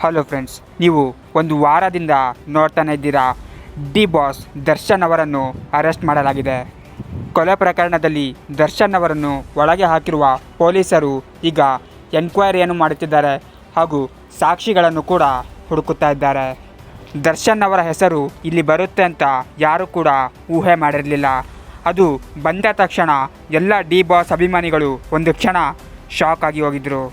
Hello friends ನೀವು ಒಂದು ವಾರದಿಂದ ನೋಡ್ತಾನೆ ಇದ್ದೀರಾ? ಡಿ ಬಾಸ್ ದರ್ಶನ್ ಅವರನ್ನು ಅರೆಸ್ಟ್ ಮಾಡಲಾಗಿದೆ. ಕೊಲೆ ಪ್ರಕರಣದಲ್ಲಿ ದರ್ಶನ್ ಅವರನ್ನು ಒಳಗೆ ಹಾಕಿರುವ ಪೊಲೀಸರು ಈಗ ಎನ್ಕ್ವೈರಿಯನ್ನು ಮಾಡುತ್ತಿದ್ದಾರೆ ಹಾಗೂ ಸಾಕ್ಷಿಗಳನ್ನು ಕೂಡ ಹುಡುಕುತ್ತಾ ಇದ್ದಾರೆ. ದರ್ಶನ್ ಅವರ ಹೆಸರು ಇಲ್ಲಿ ಬರುತ್ತೆ ಅಂತ ಯಾರೂ ಕೂಡ ಊಹೆ ಮಾಡಿರಲಿಲ್ಲ. ಅದು ಬಂದ ತಕ್ಷಣ ಎಲ್ಲ ಡಿ ಬಾಸ್ ಅಭಿಮಾನಿಗಳು ಒಂದು ಕ್ಷಣ ಶಾಕ್ ಆಗಿ ಹೋಗಿದ್ರು.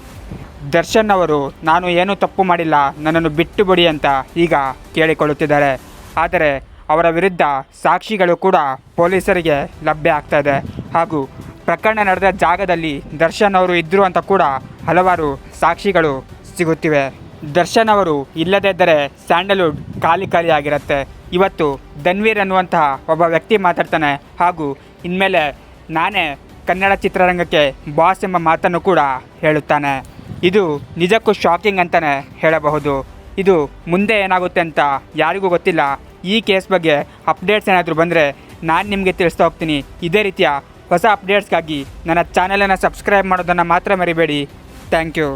ದರ್ಶನ್ ಅವರು, ನಾನು ಏನೂ ತಪ್ಪು ಮಾಡಿಲ್ಲ, ನನ್ನನ್ನು ಬಿಟ್ಟು ಬಿಡಿ ಅಂತ ಈಗ ಕೇಳಿಕೊಳ್ಳುತ್ತಿದ್ದಾರೆ. ಆದರೆ ಅವರ ವಿರುದ್ಧ ಸಾಕ್ಷಿಗಳು ಕೂಡ ಪೊಲೀಸರಿಗೆ ಲಭ್ಯ ಆಗ್ತಾ ಇದೆ. ಹಾಗೂ ಪ್ರಕರಣ ನಡೆದ ಜಾಗದಲ್ಲಿ ದರ್ಶನ್ ಅವರು ಇದ್ದರು ಅಂತ ಕೂಡ ಹಲವಾರು ಸಾಕ್ಷಿಗಳು ಸಿಗುತ್ತಿವೆ. ದರ್ಶನ್ ಅವರು ಇಲ್ಲದೇ ಇದ್ದರೆ ಸ್ಯಾಂಡಲ್ವುಡ್ ಖಾಲಿ ಖಾಲಿಯಾಗಿರುತ್ತೆ ಇವತ್ತು ಧನ್ವೀರ್ ಅನ್ನುವಂತಹ ಒಬ್ಬ ವ್ಯಕ್ತಿ ಮಾತಾಡ್ತಾನೆ. ಹಾಗೂ ಇನ್ಮೇಲೆ ನಾನೇ ಕನ್ನಡ ಚಿತ್ರರಂಗಕ್ಕೆ ಬಾಸ್ ಎಂಬ ಮಾತನ್ನು ಕೂಡ ಹೇಳುತ್ತಾನೆ. ಇದು ನಿಜಕ್ಕೂ ಶಾಕಿಂಗ್ ಅಂತಲೇ ಹೇಳಬಹುದು. ಇದು ಮುಂದೆ ಏನಾಗುತ್ತೆ ಅಂತ ಯಾರಿಗೂ ಗೊತ್ತಿಲ್ಲ. ಈ ಕೇಸ್ ಬಗ್ಗೆ ಅಪ್ಡೇಟ್ಸ್ ಏನಾದರೂ ಬಂದರೆ ನಾನು ನಿಮಗೆ ತಿಳಿಸ್ತಾ ಹೋಗ್ತೀನಿ. ಇದೇ ರೀತಿಯ ಹೊಸ ಅಪ್ಡೇಟ್ಸ್ಗಾಗಿ ನನ್ನ ಚಾನಲನ್ನು ಸಬ್ಸ್ಕ್ರೈಬ್ ಮಾಡೋದನ್ನು ಮಾತ್ರ ಮರಿಬೇಡಿ. Thank you